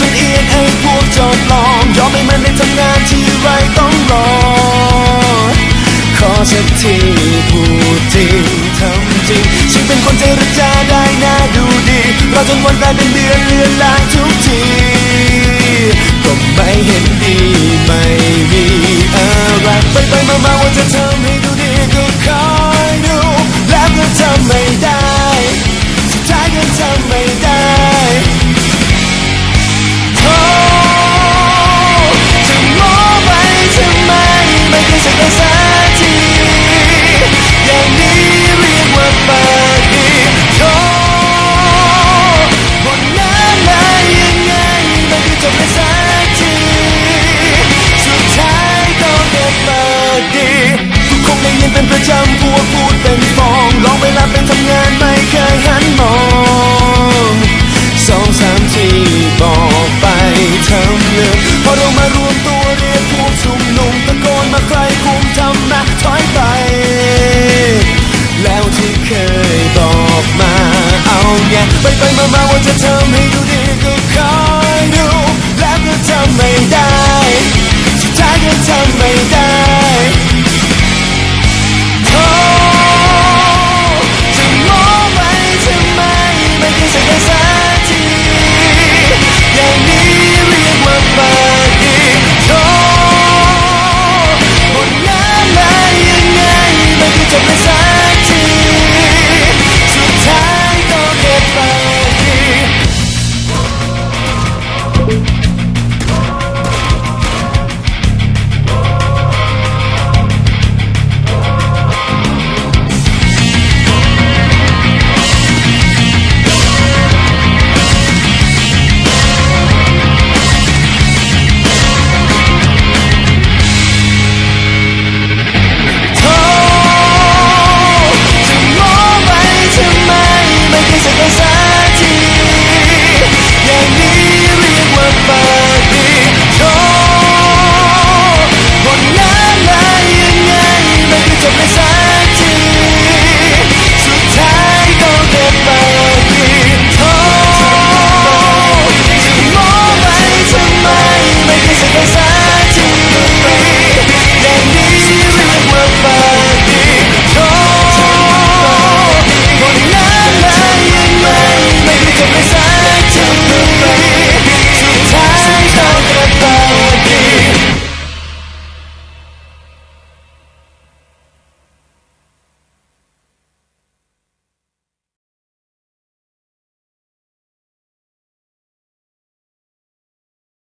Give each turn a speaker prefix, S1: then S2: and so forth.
S1: จนเอียงไอ้พวกจอดลองยอมให้มันได้ทำงานที่ไรต้องรอ ขอสักทีพูดจริงทำจริงฉันเป็นคนเจรจาได้น่าดูดีรอจนวันกลายเป็นเดือนเลือนลางทุกที ก็ไม่เห็นดี มาว่าจะทำให้ดูดีก็คอยดูและก็ทำไม่ได้สุดท้ายก็ทำไม่ได้